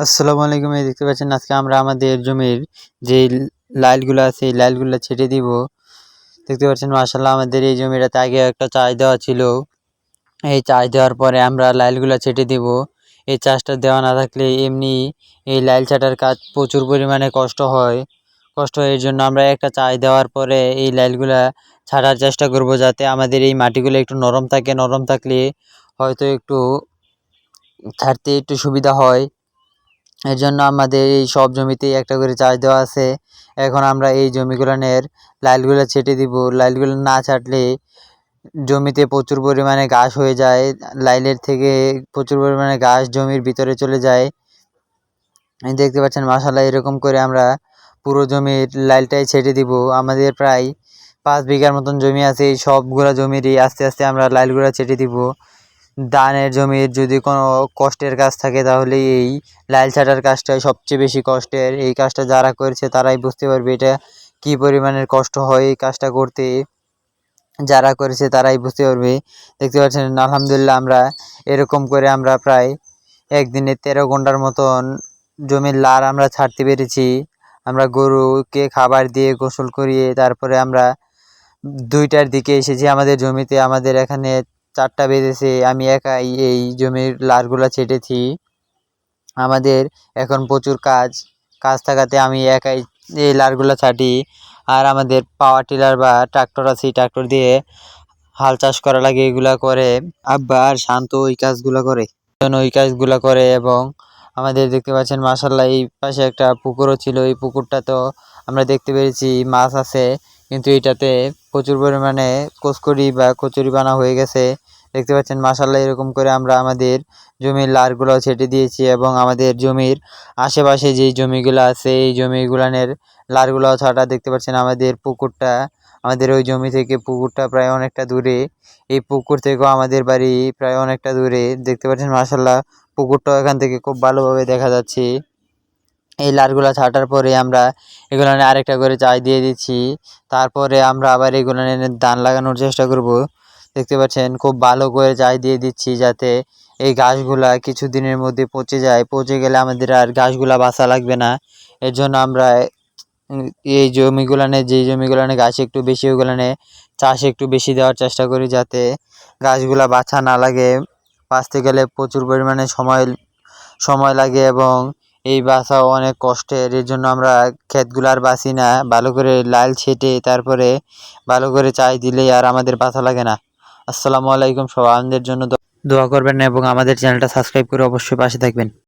আসসালামু আলাইকুম, এই দেখতে পাচ্ছেন আজকে আমরা আমাদের জমির যে লাইলগুলো আছে, এই লাইলগুলো ছেটে দিব। দেখতে পাচ্ছেন মাসাল্লাহ আমাদের এই জমিটাতে আগে একটা চাষ দেওয়া ছিল। এই চাষ দেওয়ার পরে আমরা লাইলগুলো ছেটে দিব। এই চাষটা দেওয়া না থাকলে এমনি এই লাইল ছাটার কাজ প্রচুর পরিমাণে কষ্ট হয়। কষ্ট হয়, এর জন্য আমরা একটা চাষ দেওয়ার পরে এই লাইলগুলা ছাড়ার চেষ্টা করব যাতে আমাদের এই মাটিগুলো একটু নরম থাকে, নরম থাকলে হয়তো একটু ছাড়তে একটু সুবিধা হয়। এর জন্য আমাদের এই সব জমিতেই একটা করে চাষ দেওয়া আছে। এখন আমরা এই জমিগুলানের লাইলগুলো ছেটে দিব। লাইলগুলো না ছাটলে জমিতে প্রচুর পরিমাণে ঘাস হয়ে যায়। লাইলের থেকে প্রচুর পরিমাণে ঘাস জমির ভিতরে চলে যায়। দেখতে পাচ্ছেন মাসাল্লাহ এরকম করে আমরা পুরো জমির লাইলটাই ছেটে দিব। আমাদের প্রায় পাঁচ বিঘার মতন জমি আছে। এই সবগুলা জমিরই আস্তে আস্তে আমরা লাইলগুলো ছেটে দিব। ধানের জমির যদি কোনো কষ্টের কাজ থাকে তাহলে এই লাইল ছাটার কাজটাই সবচেয়ে বেশি কষ্টের। এই কাজটা যারা করেছে তারাই বুঝতে পারবে এটা কী পরিমাণের কষ্ট হয় এই কাজটা করতে। যারা করেছে তারাই বুঝতে পারবে। দেখতে পাচ্ছেন, আলহামদুলিল্লাহ আমরা এরকম করে আমরা প্রায় একদিনে তেরো ঘণ্টার মতন জমির লার আমরা ছাড়তে পেরেছি। আমরা গরুকে খাবার দিয়ে গোসল করিয়ে তারপরে আমরা দুইটার দিকে এসেছি আমাদের জমিতে। আমাদের এখানে চারটা বেজেছে, আমি একাই এই জমির লারগুলা ছেটেছি। আমাদের এখন প্রচুর কাজ কাজ থাকাতে আমি একাই এই লারগুলা ছাটি। আর আমাদের পাওয়ার টিলার বা ট্রাক্টর আছে ট্রাক্টর দিয়ে হাল চাষ করা লাগে, এগুলা করে। আব্বা আর শান্ত ওই কাজগুলো করে। ওই কাজগুলো করে এবং আমাদের দেখতে পাচ্ছেন মাসাল্লাহ এই পাশে একটা পুকুরও ছিল, এই পুকুরটা তো আমরা দেখতে পেরেছি, মাছ আছে, কিন্তু এটাতে প্রচুর পরিমাণে কচকরি বা কচুরি বানা হয়ে গেছে। দেখতে পাচ্ছেন মাসাল্লাহ এরকম করে আমরা আমাদের জমির লারগুলো ছেটে দিয়েছি এবং আমাদের জমির আশেপাশে যেই জমিগুলো আছে, এই জমিগুলানের লারগুলো ছাটা দেখতে পাচ্ছেন আমাদের পুকুরটা, আমাদের ওই জমি থেকে পুকুরটা প্রায় অনেকটা দূরে। এই পুকুর থেকেও আমাদের বাড়ি প্রায় অনেকটা দূরে। দেখতে পাচ্ছেন মাসাল্লাহ পুকুরটাও এখান থেকে খুব ভালোভাবে দেখা যাচ্ছে। এই লারগুলা ছাটার পরে আমরা এগুলো আরেকটা করে চাই দিয়ে দিচ্ছি। তারপরে আমরা আবার এগুলো ধান লাগানোর চেষ্টা করব। দেখতে পাচ্ছেন, খুব ভালো করে চাই দিয়ে দিচ্ছি যাতে এই ঘাসগুলা কিছু দিনের মধ্যে পচে যায়। পচে গেলে আমাদের আর ঘাসগুলা বাঁচা লাগবে না। এর জন্য আমরা এই জমিগুলানে যেই জমিগুলানে গাছ একটু বেশি ওইগুলানে চাষ একটু বেশি দেওয়ার চেষ্টা করি যাতে গাছগুলা বাছা না লাগে। বাঁচতে গেলে প্রচুর পরিমাণে সময় সময় লাগে এবং এই বাসা অনেক কষ্টের। এর জন্য আমরা ক্ষেতগুলো আর বাছি না। ভালো করে লাল ছেটে তারপরে ভালো করে চাই দিলে আর আমাদের বাসা লাগে না। আসসালামু আলাইকুম সব আমাদের জন্য দোয়া করবেন এবং আমাদের চ্যানেলটা সাবস্ক্রাইব করে অবশ্যই পাশে থাকবেন।